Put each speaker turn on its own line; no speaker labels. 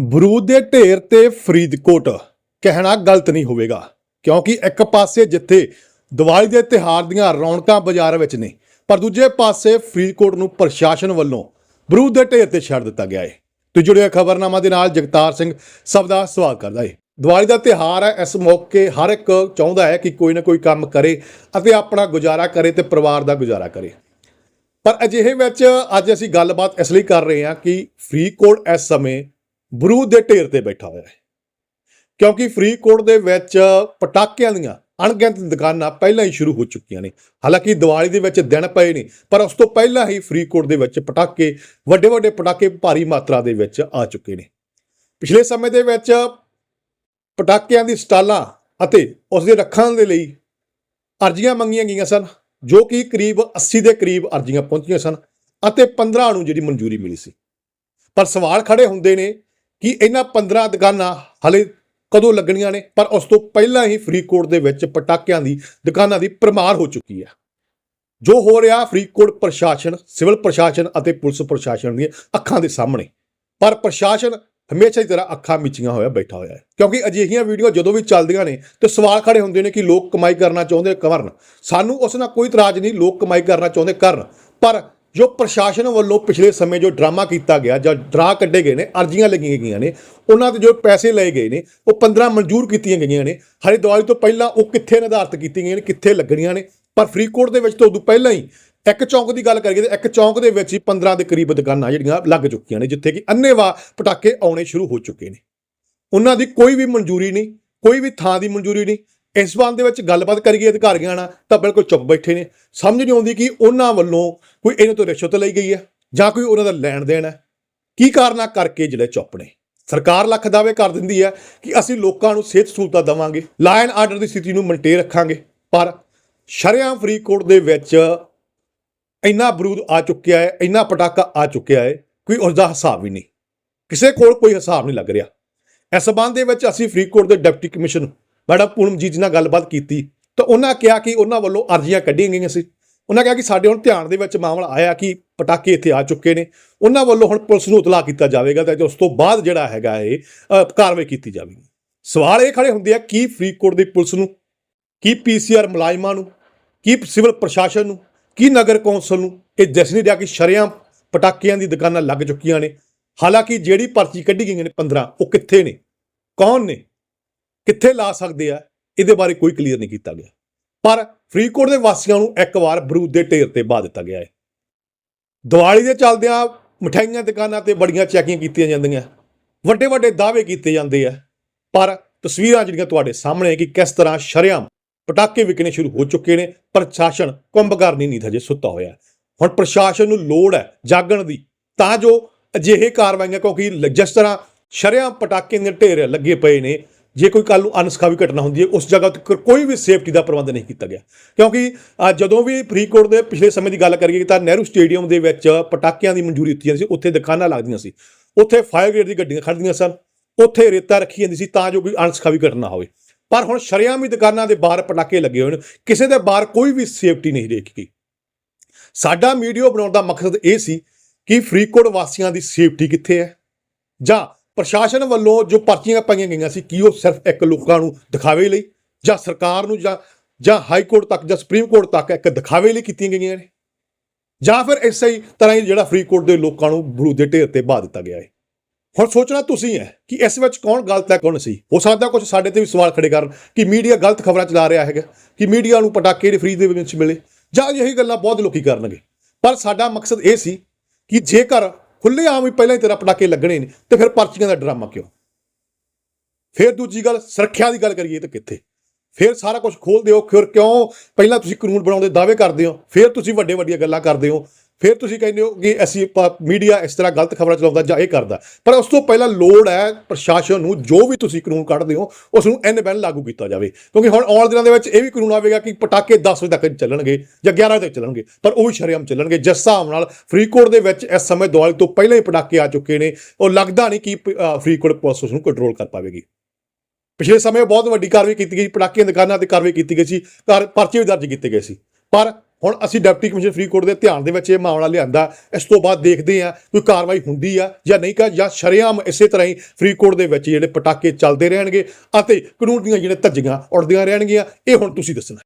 ਬਰੂਦ ਦੇ ਢੇਰ ਤੇ ਫਰੀਦਕੋਟ। ਕਹਿਣਾ ਗਲਤ ਨਹੀਂ ਹੋਵੇਗਾ, ਕਿਉਂਕਿ ਇੱਕ ਪਾਸੇ ਜਿੱਥੇ ਦੀਵਾਲੀ ਦੇ ਤਿਹਾਰ ਦੀਆਂ ਰੌਣਕਾਂ ਬਾਜ਼ਾਰ ਵਿੱਚ ਨੇ, ਪਰ ਦੂਜੇ ਪਾਸੇ ਫਰੀਦਕੋਟ ਨੂੰ ਪ੍ਰਸ਼ਾਸਨ ਵੱਲੋਂ ਬਰੂਦ ਦੇ ਢੇਰ ਤੇ ਛੱਡ ਦਿੱਤਾ ਗਿਆ ਹੈ ਤੇ ਜੁੜਿਆ ਖਬਰਨਾਮਾ ਦੇ ਨਾਲ ਜਗਤਾਰ ਸਿੰਘ ਸਭ ਦਾ ਸਵਾਗਤ ਕਰਦਾ ਹੈ ਦੀਵਾਲੀ ਦਾ ਤਿਹਾਰ ਹੈ, ਇਸ ਮੌਕੇ ਹਰ ਇੱਕ ਚਾਹੁੰਦਾ ਹੈ ਕਿ ਕੋਈ ਨਾ ਕੋਈ ਕੰਮ ਕਰੇ ਅਤੇ ਆਪਣਾ ਗੁਜ਼ਾਰਾ ਕਰੇ ਤੇ ਪਰਿਵਾਰ ਦਾ ਗੁਜ਼ਾਰਾ ਕਰੇ। ਪਰ ਅਜਿਹੇ ਵਿੱਚ ਅੱਜ ਅਸੀਂ ਗੱਲਬਾਤ ਇਸ ਲਈ ਕਰ ਰਹੇ ਹਾਂ ਕਿ ਫਰੀਦਕੋਟ ਇਸ ਸਮੇਂ ਬਰੂਦ ਦੇ ਢੇਰ ਤੇ ਬੈਠਾ ਹੋਇਆ ਹੈ। ਕਿਉਂਕਿ ਫਰੀਦਕੋਟ ਦੇ ਵਿੱਚ ਪਟਾਕਿਆਂ ਦੀਆਂ ਅਣਗਿਣਤ ਦੁਕਾਨਾਂ ਪਹਿਲਾਂ ਹੀ ਸ਼ੁਰੂ ਹੋ ਚੁੱਕੀਆਂ ਨੇ। ਹਾਲਾਂਕਿ ਦੀਵਾਲੀ ਦੇ ਵਿੱਚ ਦਿਨ ਪਏ ਨੇ, ਪਰ ਉਸ ਤੋਂ ਪਹਿਲਾਂ ਹੀ ਫਰੀਦਕੋਟ ਦੇ ਵਿੱਚ ਪਟਾਕੇ ਵੱਡੇ ਵੱਡੇ ਪਟਾਕੇ ਭਾਰੀ ਮਾਤਰਾ ਦੇ ਵਿੱਚ ਆ ਚੁੱਕੇ ਨੇ। ਪਿਛਲੇ ਸਮੇਂ ਦੇ ਵਿੱਚ ਪਟਾਕਿਆਂ ਦੀ ਸਟਾਲਾਂ ਅਤੇ ਉਸ ਦੇ ਰੱਖਣ ਦੇ ਲਈ ਅਰਜ਼ੀਆਂ ਮੰਗੀਆਂ ਗਈਆਂ ਸਨ, ਜੋ ਕਿ ਕਰੀਬ 80 ਦੇ ਕਰੀਬ ਅਰਜ਼ੀਆਂ ਪਹੁੰਚੀਆਂ ਸਨ ਅਤੇ 15 ਨੂੰ ਜਿਹੜੀ ਮਨਜ਼ੂਰੀ ਮਿਲੀ ਸੀ। ਪਰ ਸਵਾਲ ਖੜੇ ਹੁੰਦੇ ਨੇ ਕਿ ਇਹਨਾਂ 15 ਦੁਕਾਨਾਂ ਹਲੇ ਕਦੋਂ ਲੱਗਣੀਆਂ ਨੇ? ਪਰ ਉਸ ਤੋਂ ਪਹਿਲਾਂ ਹੀ ਫਰੀਦਕੋਟ ਦੇ ਵਿੱਚ ਪਟਾਕਿਆਂ ਦੀ ਦੁਕਾਨਾਂ ਦੀ ਪਰਮਾਰ ਹੋ ਚੁੱਕੀ ਹੈ। ਜੋ ਹੋ ਰਿਹਾ ਫਰੀਦਕੋਟ ਪ੍ਰਸ਼ਾਸਨ, ਸਿਵਲ ਪ੍ਰਸ਼ਾਸਨ ਅਤੇ ਪੁਲਿਸ ਪ੍ਰਸ਼ਾਸਨ ਦੀਆਂ ਅੱਖਾਂ ਦੇ ਸਾਹਮਣੇ। ਪਰ ਪ੍ਰਸ਼ਾਸਨ ਹਮੇਸ਼ਾ ਹੀ ਤਰ੍ਹਾਂ ਅੱਖਾਂ ਮਿਚੀਆਂ ਹੋਇਆ ਬੈਠਾ ਹੋਇਆ ਹੈ। ਕਿਉਂਕਿ ਅਜਿਹੀਆਂ ਵੀਡੀਓ ਜਦੋਂ ਵੀ ਚੱਲਦੀਆਂ ਨੇ ਤੇ ਸਵਾਲ ਖੜੇ ਹੁੰਦੇ ਨੇ ਕਿ ਲੋਕ ਕਮਾਈ ਕਰਨਾ ਚਾਹੁੰਦੇ ਕਰਨ। ਸਾਨੂੰ ਉਸ ਨਾਲ ਕੋਈ ਇਤਰਾਜ਼ ਨਹੀਂ, ਲੋਕ ਕਮਾਈ ਕਰਨਾ ਚਾਹੁੰਦੇ ਕਰਨ। ਪਰ ਜੋ ਪ੍ਰਸ਼ਾਸਨ ਵੱਲੋਂ ਪਿਛਲੇ ਸਮੇਂ ਜੋ ਡਰਾਮਾ ਕੀਤਾ ਗਿਆ, ਜਾਂ ਡਰਾ ਕੱਢੇ ਗਏ ਨੇ, ਅਰਜ਼ੀਆਂ ਲੱਗੀਆਂ ਗਈਆਂ ਨੇ, ਉਹਨਾਂ ਤੇ ਜੋ ਪੈਸੇ ਲਏ ਗਏ ਨੇ, ਉਹ 15 ਮਨਜ਼ੂਰ ਕੀਤੀਆਂ ਗਈਆਂ ਨੇ। ਹਰੇ ਤੋਂ ਪਹਿਲਾਂ ਉਹ ਕਿੱਥੇ ਨਿਰਧਾਰਤ ਕੀਤੀਆਂ ਗਈਆਂ ਨੇ, ਕਿੱਥੇ ਲੱਗਣੀਆਂ ਨੇ? ਪਰ ਫਰੀਦਕੋਟ ਦੇ ਵਿੱਚ ਤਾਂ ਉਦੋਂ ਪਹਿਲਾਂ ਹੀ ਇੱਕ ਚੌਂਕ ਦੀ ਗੱਲ ਕਰੀਏ ਤਾਂ ਇੱਕ ਚੌਂਕ ਦੇ ਵਿੱਚ ਹੀ 15 ਦੇ ਕਰੀਬ ਦੁਕਾਨਾਂ ਜਿਹੜੀਆਂ ਲੱਗ ਚੁੱਕੀਆਂ ਨੇ, ਜਿੱਥੇ ਕਿ ਅੰਨੇਵਾ ਪਟਾਕੇ ਆਉਣੇ ਸ਼ੁਰੂ ਹੋ ਚੁੱਕੇ ਨੇ। ਉਹਨਾਂ ਦੀ ਕੋਈ ਵੀ ਮਨਜ਼ੂਰੀ ਨਹੀਂ, ਕੋਈ ਵੀ ਥਾਂ ਦੀ ਮਨਜ਼ੂਰੀ ਨਹੀਂ ਇਸ ਬੰਦ ਦੇ ਵਿੱਚ ਗੱਲਬਾਤ ਕਰੀਏ ਅਧਿਕਾਰੀਆਂ ਨਾਲ, ਤਾਂ ਬਿਲਕੁਲ ਚੁੱਪ ਬੈਠੇ ਨੇ। ਸਮਝ ਨਹੀਂ ਆਉਂਦੀ ਕਿ ਉਹਨਾਂ ਵੱਲੋਂ ਕੋਈ ਇਹਨਾਂ ਤੋਂ ਰਿਸ਼ਵਤ ਲਈ ਗਈ ਹੈ ਜਾਂ ਕੋਈ ਉਹਨਾਂ ਦਾ ਲੈਣ ਦੇਣ ਹੈ। ਕੀ ਕਾਰਨਾ ਕਰਕੇ ਜਿਹੜੇ ਚੁੱਪ ਨੇ? ਸਰਕਾਰ ਲੱਖ ਦਾਅਵੇ ਕਰ ਦਿੰਦੀ ਹੈ ਕਿ ਅਸੀਂ ਲੋਕਾਂ ਨੂੰ ਸਿਹਤ ਸਹੂਲਤਾਂ ਦੇਵਾਂਗੇ ਲਾਇਨ ਆਰਡਰ ਦੀ ਸਥਿਤੀ ਨੂੰ ਮੇਨਟੇਨ ਰੱਖਾਂਗੇ। ਪਰ ਸ਼ਰਿਆਂ ਫਰੀਦਕੋਟ ਦੇ ਵਿੱਚ ਇੰਨਾ ਬਰੂਦ ਆ ਚੁੱਕਿਆ ਹੈ, ਇੰਨਾ ਪਟਾਕਾ ਆ ਚੁੱਕਿਆ ਹੈ, ਕੋਈ ਉਸ ਦਾ ਹਿਸਾਬ ਹੀ ਨਹੀਂ। ਕਿਸੇ ਕੋਲ ਕੋਈ ਹਿਸਾਬ ਨਹੀਂ ਲੱਗ ਰਿਹਾ। ਇਸ ਸੰਬੰਧ ਦੇ ਵਿੱਚ ਅਸੀਂ ਫਰੀਦਕੋਟ ਦੇ ਡਿਪਟੀ ਕਮਿਸ਼ਨਰ ਮੈਡਮ ਪੂਨਮਜੀਤ ਜੀ ਨਾਲ ਗੱਲਬਾਤ ਕੀਤੀ, ਤਾਂ ਉਹਨਾਂ ਕਿਹਾ ਕਿ ਉਹਨਾਂ ਵੱਲੋਂ ਅਰਜ਼ੀਆਂ ਕੱਢੀਆਂ ਗਈਆਂ ਸੀ। ਉਹਨਾਂ ਕਿਹਾ ਕਿ ਸਾਡੇ ਹੁਣ ਧਿਆਨ ਦੇ ਵਿੱਚ ਮਾਮਲਾ ਆਇਆ ਕਿ ਪਟਾਕੇ ਇੱਥੇ ਆ ਚੁੱਕੇ ਨੇ। ਉਹਨਾਂ ਵੱਲੋਂ ਹੁਣ ਪੁਲਿਸ ਨੂੰ ਇਤਲਾਹ ਕੀਤਾ ਜਾਵੇਗਾ ਤੇ ਉਸ ਤੋਂ ਬਾਅਦ ਜਿਹੜਾ ਹੈਗਾ ਇਹ ਕਾਰਵਾਈ ਕੀਤੀ ਜਾਵੇਗੀ। ਸਵਾਲ ਇਹ ਖੜੇ ਹੁੰਦੇ ਆ, ਕੀ ਫਰੀਦਕੋਟ ਦੀ ਪੁਲਿਸ ਨੂੰ, ਕੀ ਪੀਸੀਆਰ ਮੁਲਾਜ਼ਮਾਂ ਨੂੰ, ਕੀ ਸਿਵਲ ਪ੍ਰਸ਼ਾਸਨ ਨੂੰ, ਕੀ ਨਗਰ ਕੌਂਸਲ ਨੂੰ ਇਹ ਦਿਸ ਨਹੀਂ ਰਿਹਾ ਕਿ ਸ਼ਰਿਆਂ ਪਟਾਕਿਆਂ ਦੀ ਦੁਕਾਨਾਂ ਲੱਗ ਚੁੱਕੀਆਂ ਨੇ। ਹਾਲਾਂਕਿ ਜਿਹੜੀ ਪਰਚੀ ਕੱਢੀ ਗਈਆਂ ਨੇ 15 ਉਹ ਕਿੱਥੇ ਨੇ? ਕੌਣ ਨੇ? ਕਿੱਥੇ ਲਾ ਸਕਦੇ ਆ, ਇਹਦੇ ਬਾਰੇ ਕੋਈ ਕਲੀਅਰ ਨਹੀਂ ਕੀਤਾ ਗਿਆ। ਪਰ ਫਰੀਦਕੋਟ ਦੇ ਵਾਸੀਆਂ ਨੂੰ ਇੱਕ ਵਾਰ ਬਰੂਦ ਦੇ ਢੇਰ ਤੇ ਪਾ ਦਿੱਤਾ ਗਿਆ ਹੈ। ਦੀਵਾਲੀ ਦੇ ਚੱਲਦਿਆਂ ਮਠਾਈਆਂ ਦੁਕਾਨਾਂ ਤੇ ਬੜੀਆਂ ਚੈਕਿੰਗ ਕੀਤੀਆਂ ਜਾਂਦੀਆਂ ਵੱਡੇ ਵੱਡੇ ਦਾਅਵੇ ਕੀਤੇ ਜਾਂਦੇ ਆ। ਪਰ ਤਸਵੀਰਾਂ ਜਿਹੜੀਆਂ ਤੁਹਾਡੇ ਸਾਹਮਣੇ ਕਿ ਕਿਸ ਤਰ੍ਹਾਂ ਸ਼ਰੇਆਮ ਪਟਾਕੇ ਵਿਕਣੇ ਸ਼ੁਰੂ ਹੋ ਚੁੱਕੇ ਨੇ, ਪ੍ਰਸ਼ਾਸਨ ਕੁੰਭਕਰਨੀ ਨਹੀਂ ਹਜੇ ਸੁੱਤਾ ਹੋਇਆ। ਹੁਣ ਪ੍ਰਸ਼ਾਸਨ ਨੂੰ ਲੋੜ ਹੈ ਜਾਗਣ ਦੀ, ਤਾਂ ਜੋ ਅਜਿਹੇ ਕਾਰਵਾਈਆਂ, ਕਿਉਂਕਿ ਜਿਸ ਤਰ੍ਹਾਂ ਸ਼ਰੇਆਮ ਪਟਾਕੇ ਦੇ ਢੇਰ ਲੱਗੇ ਪਏ ਨੇ ਜੇ ਕੋਈ ਕੱਲ ਨੂੰ ਅਨਸਖਾਵੀ ਘਟਨਾ ਹੁੰਦੀ ਹੈ, ਉਸ ਜਗ੍ਹਾ ਤੇ ਕੋਈ ਵੀ ਸੇਫਟੀ ਦਾ ਪ੍ਰਬੰਧ ਨਹੀਂ ਕੀਤਾ ਗਿਆ। ਕਿਉਂਕਿ ਜਦੋਂ ਵੀ ਫਰੀਦਕੋਟ ਦੇ ਪਿਛਲੇ ਸਮੇਂ ਦੀ ਗੱਲ ਕਰੀਏ ਤਾਂ ਨਹਿਰੂ ਸਟੇਡੀਅਮ ਦੇ ਵਿੱਚ ਪਟਾਕਿਆਂ ਦੀ ਮਨਜ਼ੂਰੀ ਦਿੱਤੀ ਜਾਂਦੀ ਸੀ, ਉੱਥੇ ਦੁਕਾਨਾਂ ਲੱਗਦੀਆਂ ਸੀ। ਉੱਥੇ ਫਾਇਰ ਬ੍ਰਿਗੇਡ ਦੀ ਗੱਡੀਆਂ ਖੜ੍ਹਦੀਆਂ ਸਨ, ਉੱਥੇ ਰੇਤਾ ਰੱਖੀ ਜਾਂਦੀ ਸੀ ਤਾਂ ਜੋ ਕੋਈ ਅਣਸਖਾਵੀ ਘਟਨਾ ਹੋਵੇ। ਪਰ ਹੁਣ ਸ਼ਰੇਆਮ ਹੀ ਦੁਕਾਨਾਂ ਦੇ ਬਾਹਰ ਪਟਾਕੇ ਲੱਗੇ ਹੋਏ ਨੇ, ਕਿਸੇ ਦੇ ਬਾਹਰ ਕੋਈ ਵੀ ਸੇਫਟੀ ਨਹੀਂ ਦੇਖੀ ਸਾਡਾ ਵੀਡੀਓ ਬਣਾਉਣ ਦਾ ਮਕਸਦ ਇਹ ਸੀ ਕਿ ਫਰੀਦਕੋਟ ਵਾਸੀਆਂ ਦੀ ਸੇਫਟੀ ਕਿੱਥੇ ਹੈ? ਜਾਂ ਪ੍ਰਸ਼ਾਸਨ ਵੱਲੋਂ ਜੋ ਪਰਚੀਆਂ ਪਾਈਆਂ ਗਈਆਂ ਸੀ, ਕੀ ਉਹ ਸਿਰਫ ਇੱਕ ਲੋਕਾਂ ਨੂੰ ਦਿਖਾਵੇ ਲਈ ਜਾਂ ਸਰਕਾਰ ਨੂੰ ਜਾਂ ਜਾਂ ਹਾਈ ਕੋਰਟ ਤੱਕ ਜਾਂ ਸੁਪਰੀਮ ਕੋਰਟ ਤੱਕ ਇੱਕ ਦਿਖਾਵੇ ਲਈ ਕੀਤੀਆਂ ਗਈਆਂ ਨੇ? ਜਾਂ ਫਿਰ ਇਸੇ ਹੀ ਤਰ੍ਹਾਂ ਹੀ ਜਿਹੜਾ ਫਰੀਦਕੋਟ ਦੇ ਲੋਕਾਂ ਨੂੰ ਬਰੂ ਦੇ ਢੇਰ ਤੇ ਬਾ ਦਿੱਤਾ ਗਿਆ ਹੈ? ਹੁਣ ਸੋਚਣਾ ਤੁਸੀਂ ਹੈ ਕਿ ਇਸ ਵਿੱਚ ਕੌਣ ਗਲਤ ਹੈ, ਕੌਣ ਸੀ ਹੋ ਸਕਦਾ ਕੁਝ ਸਾਡੇ ਤੇ ਵੀ ਸਵਾਲ ਖੜੇ ਕਰਨ ਕਿ ਮੀਡੀਆ ਗਲਤ ਖਬਰਾਂ ਚਲਾ ਰਿਹਾ ਹੈਗਾ, ਕਿ ਮੀਡੀਆ ਨੂੰ ਪਟਾਕੇ ਦੇ ਫਰੀ ਦੇ ਵਿੱਚ ਮਿਲੇ, ਜਾਂ ਇਹੀ ਗੱਲਾਂ ਬਹੁਤ ਲੋਕੀ ਕਰਨਗੇ। ਪਰ ਸਾਡਾ ਮਕਸਦ ਇਹ ਸੀ ਕਿ ਜੇਕਰ ਖੁੱਲੇ ਆਮ ਹੀ ਪਹਿਲਾਂ ਹੀ ਤੇਰਾ ਪਟਾਕੇ ਲੱਗਣੇ ਨੇ, ਤੇ ਫਿਰ ਪਰਚੀਆਂ ਦਾ ਡਰਾਮਾ ਕਿਉਂ? ਫਿਰ ਦੂਜੀ ਗੱਲ, ਸੁਰੱਖਿਆ ਦੀ ਗੱਲ ਕਰੀਏ ਤਾਂ ਕਿੱਥੇ? ਫਿਰ ਸਾਰਾ ਕੁਝ ਖੋਲ ਦਿਓ ਫਿਰ ਕਿਉਂ? ਪਹਿਲਾਂ ਤੁਸੀਂ ਕਾਨੂੰਨ ਬਣਾਉਂਦੇ ਦਾਅਵੇ ਕਰਦੇ ਹੋ, ਫਿਰ ਤੁਸੀਂ ਵੱਡੇ ਵੱਡੀਆਂ ਗੱਲਾਂ ਕਰਦੇ ਹੋ। ਫਿਰ ਤੁਸੀਂ ਕਹਿੰਦੇ ਹੋ ਕਿ ਅਸੀਂ ਮੀਡੀਆ ਇਸ ਤਰ੍ਹਾਂ ਗਲਤ ਖਬਰਾਂ ਚਲਾਉਂਦਾ ਜਾਂ ਇਹ ਕਰਦਾ। ਪਰ ਉਸ ਤੋਂ ਪਹਿਲਾਂ ਲੋੜ ਹੈ ਪ੍ਰਸ਼ਾਸਨ ਨੂੰ ਜੋ ਵੀ ਤੁਸੀਂ ਕਾਨੂੰਨ ਕੱਢਦੇ ਹੋ, ਉਸ ਨੂੰ ਐਨ ਬੈਨ ਲਾਗੂ ਕੀਤਾ ਜਾਵੇ। ਕਿਉਂਕਿ ਹੁਣ ਆਉਣ ਦਿਨਾਂ ਦੇ ਵਿੱਚ ਇਹ ਵੀ ਕਾਨੂੰਨ ਆਵੇਗਾ ਕਿ ਪਟਾਕੇ 10 ਵਜੇ ਤੱਕ ਚੱਲਣਗੇ ਜਾਂ 11 ਵਜੇ ਤੱਕ ਚੱਲਣਗੇ, ਪਰ ਉਹ ਵੀ ਸ਼ਰੇਆਮ ਚੱਲਣਗੇ। ਜਿਸ ਹਿਸਾਬ ਨਾਲ ਫਰੀਦਕੋਟ ਦੇ ਵਿੱਚ ਇਸ ਸਮੇਂ ਦੀਵਾਲੀ ਤੋਂ ਪਹਿਲਾਂ ਹੀ ਪਟਾਕੇ ਆ ਚੁੱਕੇ ਨੇ, ਉਹ ਲੱਗਦਾ ਨਹੀਂ ਕਿ ਫਰੀਦਕੋਟ ਪੁਲਿਸ ਉਸ ਨੂੰ ਕੰਟਰੋਲ ਕਰ ਪਾਵੇਗੀ। ਪਿਛਲੇ ਸਮੇਂ ਬਹੁਤ ਵੱਡੀ ਕਾਰਵਾਈ ਕੀਤੀ ਗਈ ਪਟਾਕਿਆਂ ਦੁਕਾਨਾਂ ਤੇ ਕਾਰਵਾਈ ਕੀਤੀ ਗਈ ਸੀ ਕਾਰ ਪਰਚੇ ਵੀ ਦਰਜ ਕੀਤੇ ਗਏ ਸੀ। ਪਰ ਹੁਣ ਅਸੀਂ ਡਿਪਟੀ ਕਮਿਸ਼ਨਰ ਫਰੀਦਕੋਟ ਦੇ ਧਿਆਨ ਦੇ ਵਿੱਚ ਇਹ ਮਾਮਲਾ ਲਿਆਂਦਾ, ਇਸ ਤੋਂ ਬਾਅਦ ਦੇਖਦੇ ਆ ਕੋਈ ਕਾਰਵਾਈ ਹੁੰਦੀ ਆ ਜਾਂ ਨਹੀਂ ਕਾ ਜਾਂ ਸ਼ਰੇਆਮ ਇਸੇ ਤਰ੍ਹਾਂ ਹੀ ਫਰੀਦਕੋਟ ਦੇ ਵਿੱਚ ਜਿਹੜੇ ਪਟਾਕੇ ਚੱਲਦੇ ਰਹਿਣਗੇ ਅਤੇ ਕਾਨੂੰਨ ਦੀਆਂ ਜਿਹੜੇ ਧੱਜੀਆਂ ਉੜਦੀਆਂ ਰਹਿਣਗੀਆਂ, ਇਹ ਹੁਣ ਤੁਸੀਂ ਦੱਸਣਾ।